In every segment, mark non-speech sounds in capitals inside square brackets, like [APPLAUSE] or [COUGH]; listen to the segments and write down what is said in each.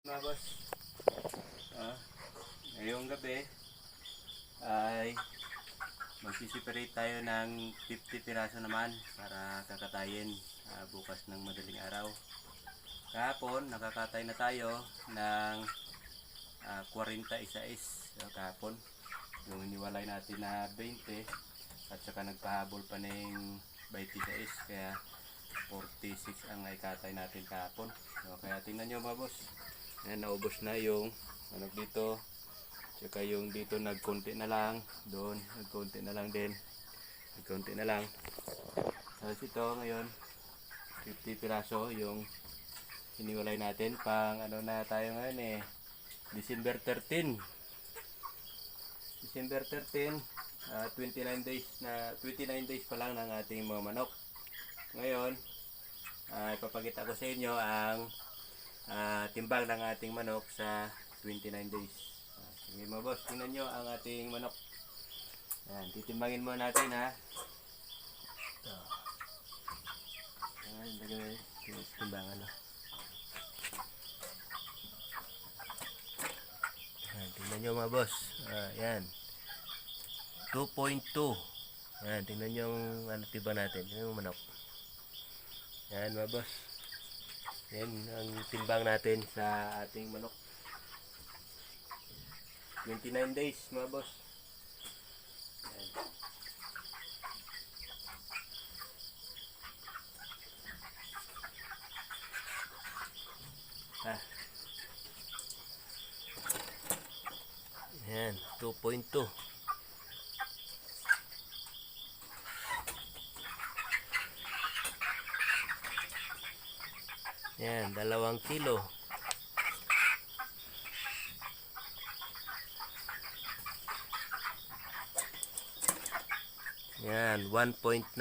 Mga boss, ah, ngayong gabi ay magsisiparate tayo ng 50 piraso naman para kakatayin ah, bukas ng madaling araw. Kahapon, nakakatay na tayo ng ah, 40 isais so, kahapon. Yung iniwalay natin na 20 at saka nagpahabol pa ng 20 isais kaya 46 ang ikatay natin kahapon. So, kaya tingnan nyo mga boss. Ayan, naubos na yung ano dito. Tsaka yung dito nagkunti na lang. Doon, nagkunti na lang din. Nagkunti na lang. Tapos ito ngayon, 50 piraso yung hiniwalay natin. Pang ano na tayo ngayon eh. December 13. December 13, ah, 29 days na 29 days pa lang ng ating mga manok. Ngayon, ah, ipapakita ko sa inyo ang ah, timbang ng ating manok sa 29 days. Ah, sige mga boss, tingnan nyo ang ating manok. Yan, titimbangin muna natin ha. Ito. Ayan, yung timbangan na. Yan, tingnan nyo mga boss. Ah, yan. 2.2. Yan, tingnan nyo yung ano, timbang natin. Tingnan yung manok. Yan mga boss. Yan ang timbang natin sa ating manok. 29 days mga boss. Yan. Ah. Yan, 2.2. Yan, dalawang kilo. Yan, 1.9.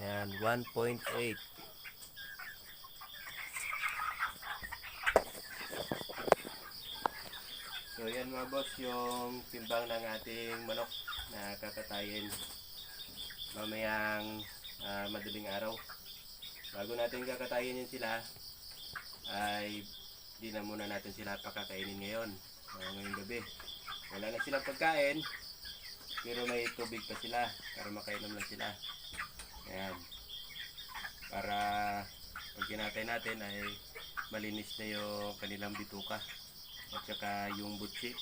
Yan, 1.8. So yan mga boss yung timbang ng ating manok na kakatayin mamayang ah, madaling araw. Bago natin kakatayin yun sila ay di na muna natin sila pakakainin ngayon. ah, ngayong gabi. Wala na silang pagkain pero may tubig pa sila para makainom lang sila. Ayan. Para pag kinatay natin ay malinis na yung kanilang bituka at saka yung butsi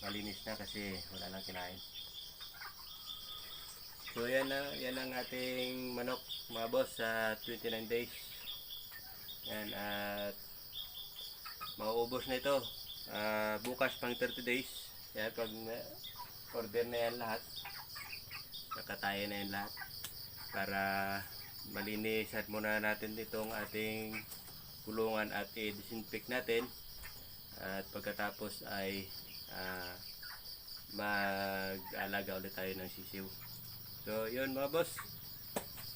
malinis na kasi wala nang kinain. So yan na yan ang ating manok mga boss sa 29 days. Yan at mauubos na ito. Ah, bukas pang 30 days. Yan pag order na yan lahat nakatayan na yan lahat para malinis at muna natin itong ating kulungan at i-disinfect natin at pagkatapos ay ah, mag-alaga ulit tayo ng sisiw. So, yun mga boss.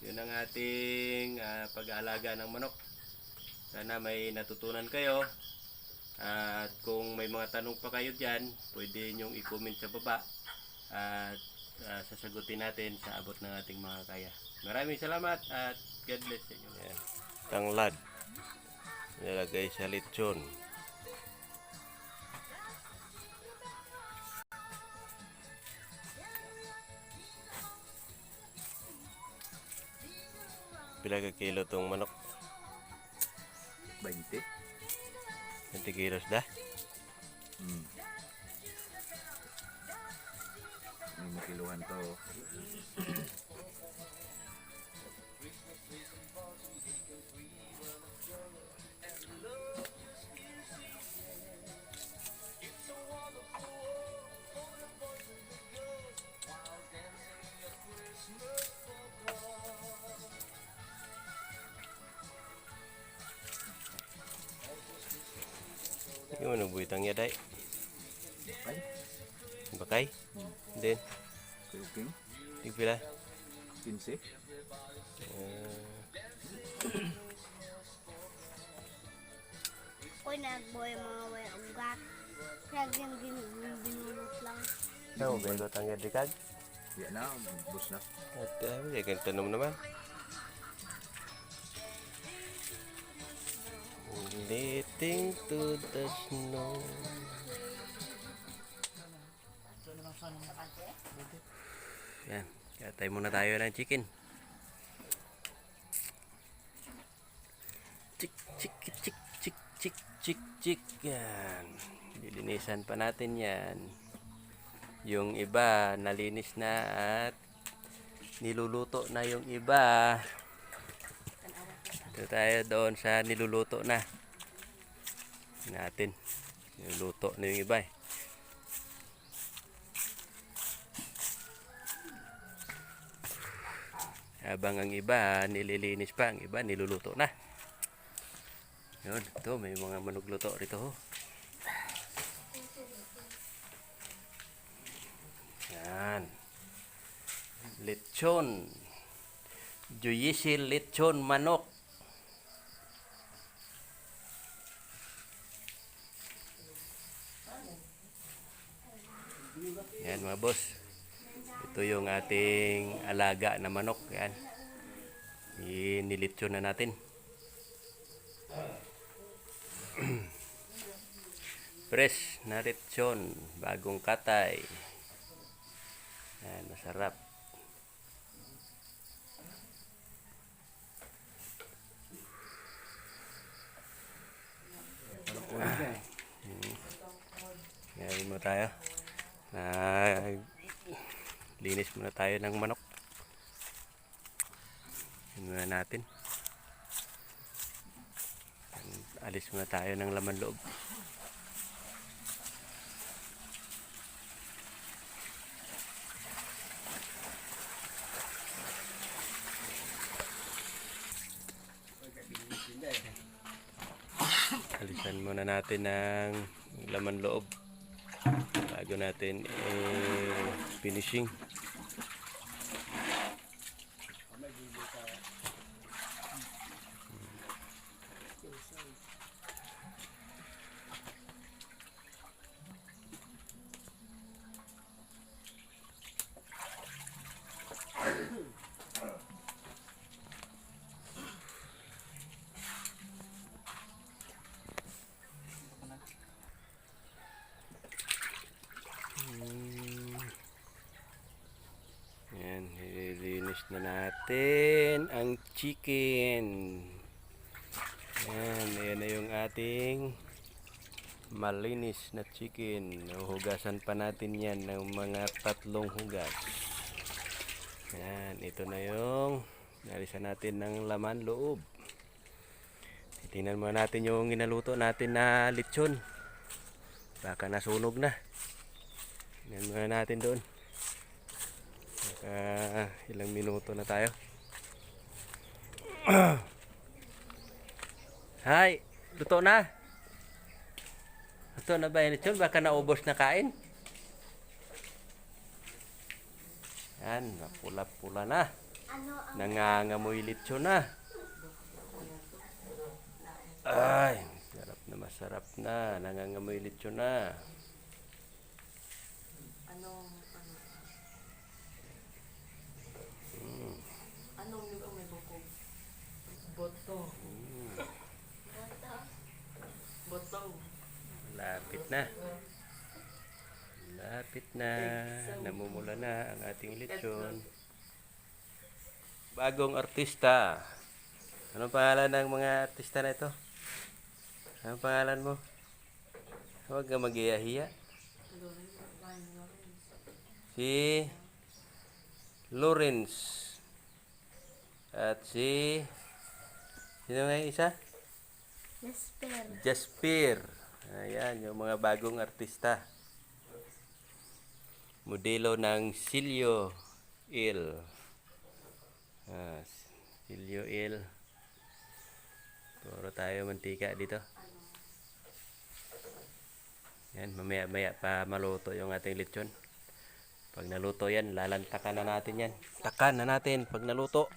Yun ang ating ah, pag-aalaga ng manok. Sana may natutunan kayo. At kung may mga tanong pa kayo dyan, pwede nyong i-comment sa baba. At ah, sasagutin natin sa abot ng ating mga kaya. Maraming salamat at God bless sa inyo. Yan. Tanglad. Nilagay sa lechon. Pila ka kilo tong manok? 20. 20 kilos dah. Hmm. May kiluhan to. Yung ano buitang ya day? Ay, Bakay? Then, kuyuking. tigpila? 15. Uy, nagboy mga way ugat. Kaya yung binulot lang. Ano, bego tangga dikag? Yan na, bus na. At uh, may ganito naman naman. Letting to the snow. Yan. Katay muna tayo ng chicken. Chik, chik, chik, chik, chik, chik, chik. Yan. Lilinisan pa natin yan. Yung iba, nalinis na at niluluto na yung iba. Ito tayo doon sa niluluto na. Natin. Niluluto na yung iba eh. Habang ang iba nililinis pa, ang iba niluluto na. Yun, ito may mga manok luto rito. oh. Yan. Lechon. Juyisil lechon manok. Yan mga boss. Ito yung ating alaga na manok. Yan. Inilitsyon na natin. [CLEARS THROAT] Fresh na lechon. Bagong katay. Yan, masarap. Ngayon mo tayo. Linis muna tayo ng manok. Yun muna natin. Alis muna tayo ng laman loob. Alisan muna natin ng laman loob bago natin eh, finishing. Mm. Yan, nililinis na natin ang chicken. Yan, yan na yung ating malinis na chicken. Hugasan pa natin yan ng mga tatlong hugas. Yan, ito na yung nalisan natin ng laman loob. Tingnan muna natin yung ginaluto natin na lechon. Baka nasunog na. Tingnan muna natin doon. Baka ilang minuto na tayo. [CLEARS THROAT] Hay, luto na. Luto na ba yan lechon? Baka naubos na kain. Yan, pula-pula na. Nangangamoy lechon na. Ay, sarap na masarap na. Nangangamoy lechon na. Anong, ano? Anong yung may bukog? Boto. Boto. Lapit na. Lapit na. Namumula na ang ating lechon. Bagong artista. Anong pangalan ng mga artista na ito? Anong pangalan mo? Huwag ka mag-iyahiya. Si Lawrence. At si... Sino nga yung isa? Jasper. Jasper. Ayan, yung mga bagong artista. Modelo ng Silio Il. Ah, Silio Il. Puro tayo mantika dito. Yan, mamaya-maya pa maluto yung ating lechon. Pag naluto yan, lalantakan na natin yan. Takan na natin pag naluto.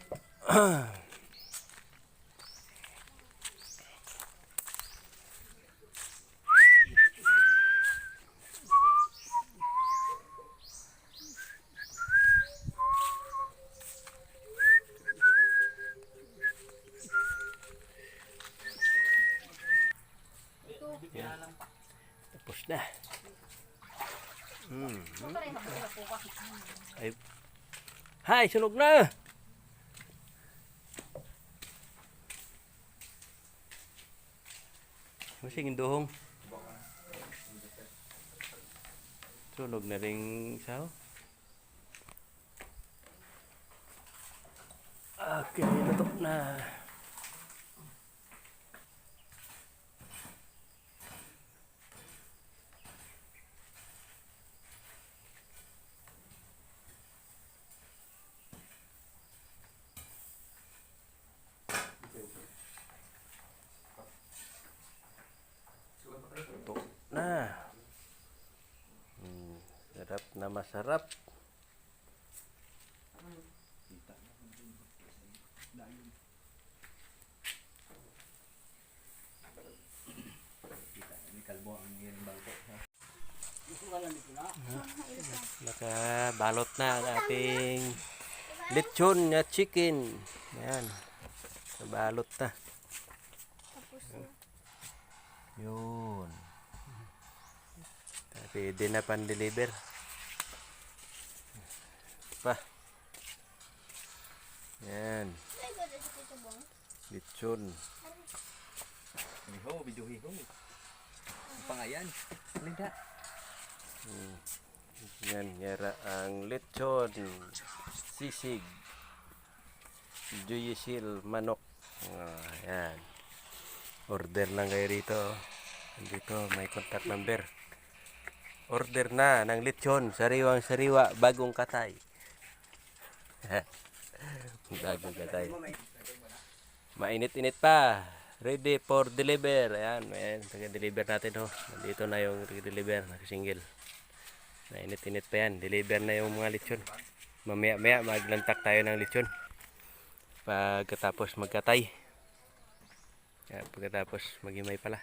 Tapos na. Hmm. Ay. Hay, sunog na. Masing dohong. Sunog na rin sao. Okay, lutok na. Lutok na. Hmm, sarap na masarap. Nakabalot na ang ating lechon na chicken. Ayan. Nabalot na. Yun. Pwede na pan-deliver. Pa. Yan. Lechon. Hiho, video hiho. Ang pangayan. Linda. Yan, yara ang lechon. Sisig. Juyisil manok. Ah, yan. Order lang kayo rito. Dito may contact number. Order na ng lechon. Sariwang sariwa. Bagong katay. [LAUGHS] bagong katay. Mainit-init pa. Ready for deliver. Ayan, ayan. Taga-deliver natin ho. Nandito na yung deliver. Nakasingle. Nainit-init pa yan. Deliver na yung mga lechon. Mamaya-maya maglantak tayo ng lechon. Pagkatapos magkatay. Kaya pagkatapos magimay pala.